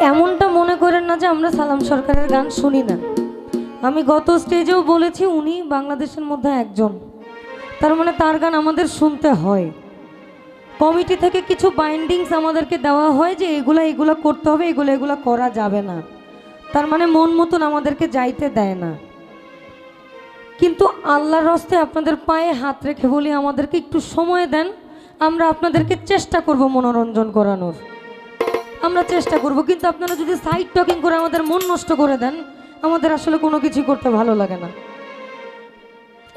এমনটা মনে করেন না যে আমরা সালাম সরকারের গান শুনি না। আমি গত স্টেজেও বলেছি উনি বাংলাদেশের মধ্যে একজন। তার মানে তার গান আমাদের শুনতে হয়। কমিটি থেকে কিছু বাইন্ডিংস আমাদেরকে দেওয়া হয় যে এগুলা এগুলা করতে হবে, এগুলো এগুলো করা যাবে না। তার মানে মন মতন আমাদেরকে যাইতে দেয় না। কিন্তু আল্লাহর রস্তে আপনাদের পায়ে হাত রেখে বলি আমাদেরকে একটু সময় দেন, আমরা আপনাদেরকে চেষ্টা করব মনোরঞ্জন করানোর। আমরা চেষ্টা করব, কিন্তু আপনারা যদি সাইড টকিং করে আমাদের মন নষ্ট করে দেন, আমাদের আসলে কোনো কিছু করতে ভালো লাগে না।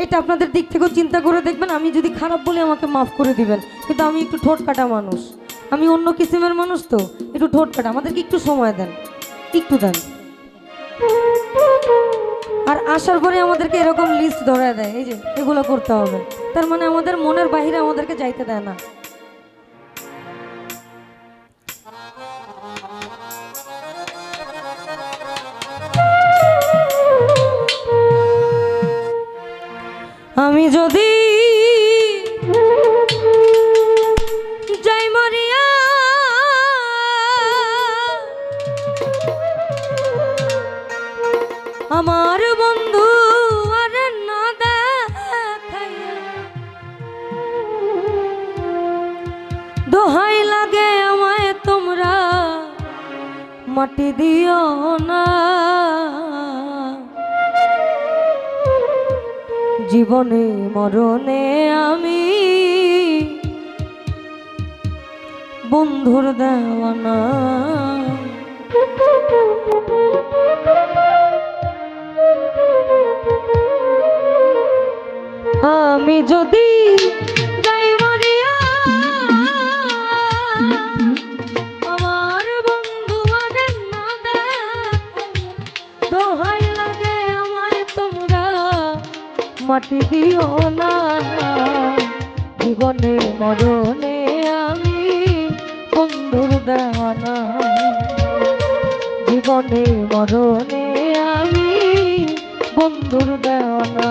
এটা আপনাদের দিক থেকেও চিন্তা করে দেখবেন, আমি যদি খারাপ বলি আমাকে মাফ করে দিবেন, কিন্তু আমি একটু ঠোঁট কাটা মানুষ। আমি অন্য কিসিমের মানুষ তো, একটু ঠোঁট কাটা, আমাদেরকে একটু সময় দেন, একটু দেন। আর আসার পরে আমাদেরকে এরকম লিস্ট ধরে দেয়, এই যে, এগুলো করতে হবে। তার মানে আমাদের মনের বাহিরে আমাদেরকে যাইতে দেয় না। আমার বন্ধু আর না দোহাই লাগে আমায় তোমরা, মাটি দিও না। জীবনে, মরণে আমি বন্ধুর দেওয়ানা। আমি যদি আমার বন্ধু আমায় তোমরা, মাটি দিও না। জীবনে মরণে আমি বন্ধুর দেওয়ানা জীবনে মরণে আমি বন্ধুর দেওয়ানা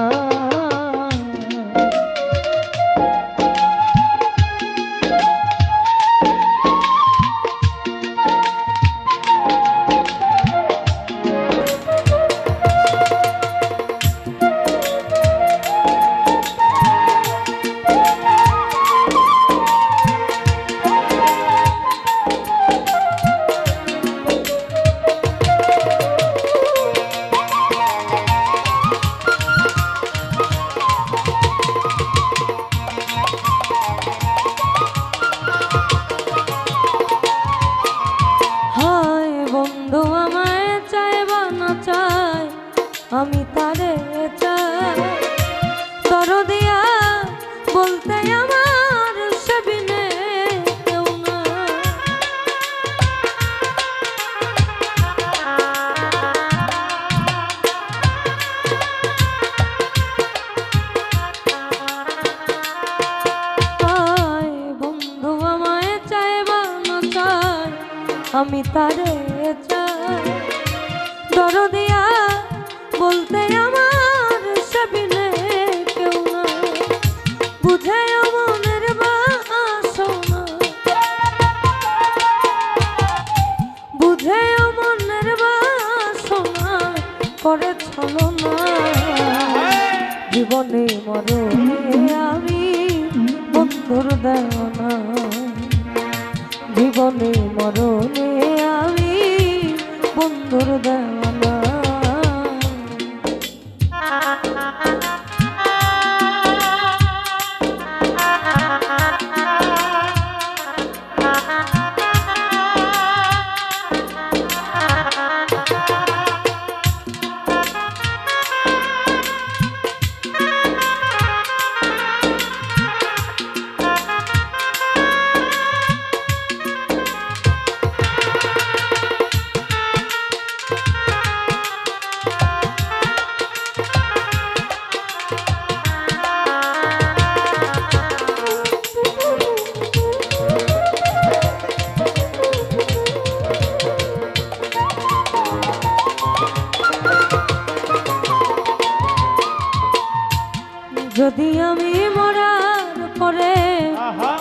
বন্ধুর দেওয়া জীবনে মরণে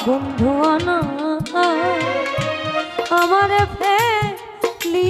বন্ধু আমার ফেলি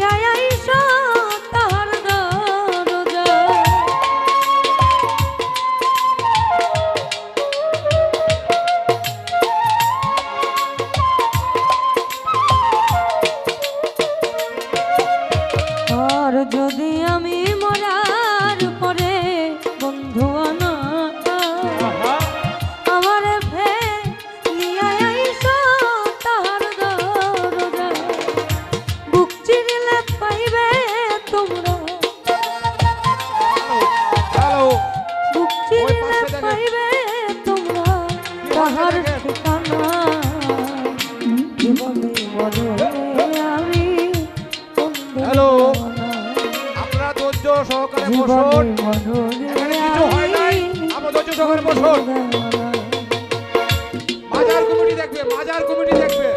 মাজার কমিটি দেখবে মাজার কমিটি দেখবে।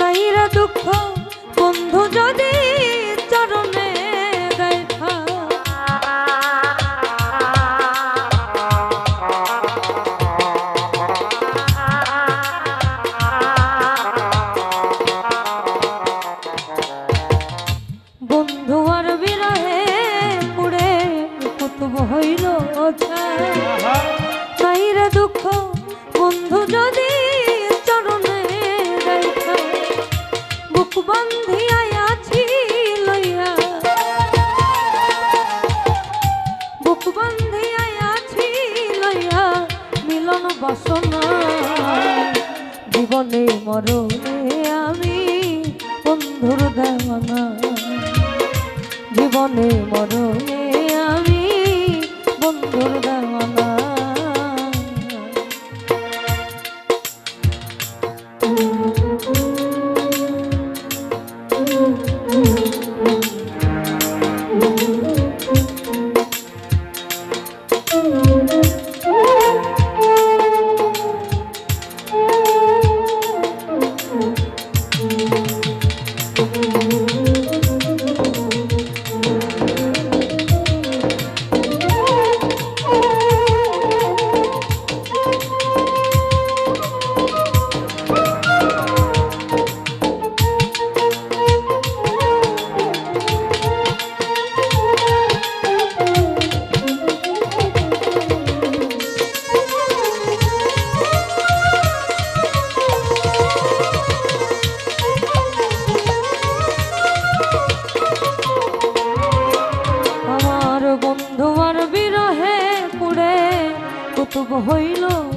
নাইরা দুঃখ, বন্ধু যদি চরণে দেখা বন্ধু আর বিরহে পুড়ে কুতুব হইল চাইরে দুঃখ, বন্ধু বাসনা। জীবনে মরণে আমি বন্ধুর দেওয়ানা। জীবনে মরণে আমি বন্ধুর দেওয়ানা।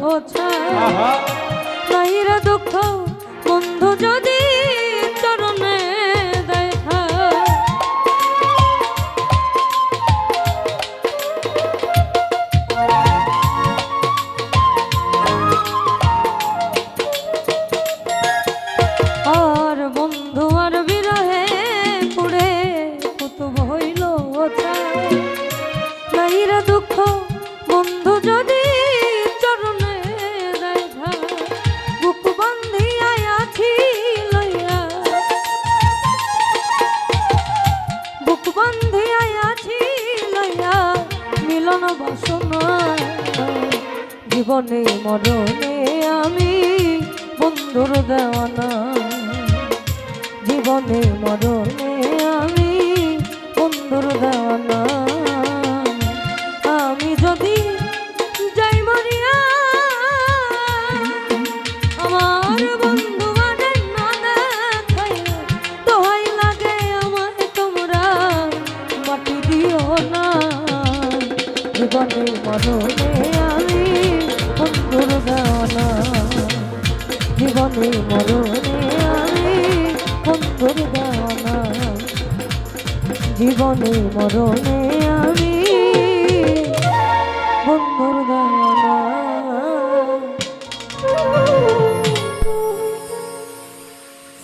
ও ছায়। নাইরা দুঃখ বন্ধু যদি জীবনে মরণে আমি বন্ধুর দেওয়ানা। জীবনে মরণে আমি বন্ধুর দেওয়ানা। আমি যদি বন্ধুর মরণে আমি বন্ধুর দেওয়ানা জীবনে মরণে আমি বন্ধুর দেওয়ানা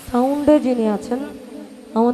সাউন্ডে যিনি আছেন আমাদের